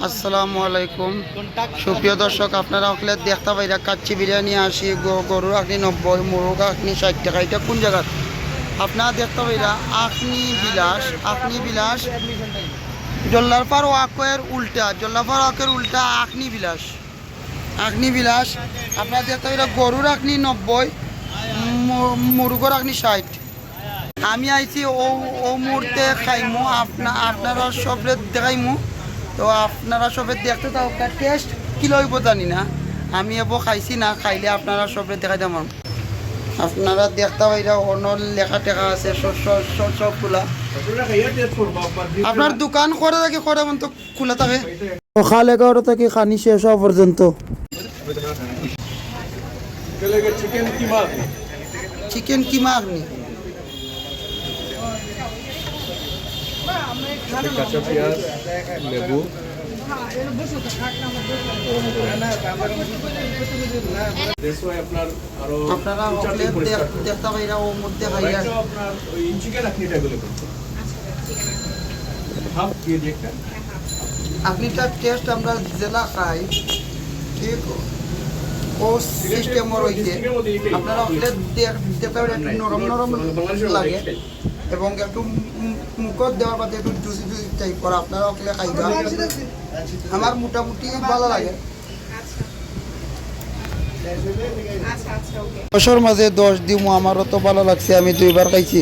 আসসালামু আলাইকুম। সুপ্রিয় দর্শক, আপনারা ওখানে দেখতে পাইরা কাচ্চি বিরিয়ানি আসি, গ- গরুর আখনি নব্বই, মুরগ আখনি ষাট টাকা, এটা কোন জায়গার? আপনারা দেখতে পাইরা আখনি বিলাস আখনি বিলাস জল্লারপার ওয়াকের উল্টা জল্লারপার ওয়াকের উল্টা আখনি বিলাস। আখনি বিলাস, আপনারা দেখতে পাইরা গরুর আখনি নব্বই মুরগর আখনি ষাট। আমি আইছি ও ও মুহূর্তে খাইমু, আপনা আপনারা সবরে দেখাইমু। তো আপনারা সবে দেখতে তাও টেস্ট কি লইব জানি না। আমি এব খাইছি না খাইলে আপনারা সবরে দেখাই দাম আপনারা দেখতে পাইরা অন্য লেখা টেখা আছে সব সব সব সবগুলা আপনার দোকান করে থাকে করে মতো খোলা থাকে। সকাল এগারোটা থেকে খানি শেষ হওয়া পর্যন্ত। চিকেন কিমা চিকেন কিমা আপনি কাঁচা পেঁয়াজ লেবু। দেশওয়াই আপনারা দু চারটে ওখানে পরিষ্কার দেখ- দেখতে পাইরা ও মধ্যে খাইয়া আপনার ওই চিকেন আপনি হাফ তার টেস্ট আমরা জেলা খাই ঠিক? ও সিস্টেম রয়েছে আপনারা দেখতে পারেন নরম নরম লাগে। এবং একটু মুখত দেওয়ার বাদে একটু জুসি জুসি টাইপ করা। আপনারা ওখানে খাইবা আমার মোটামুটি ভালো লাগে। দশের মাঝে দশ দিমু আমারও তো ভালো লাগছে আমি দুইবার খাইছি।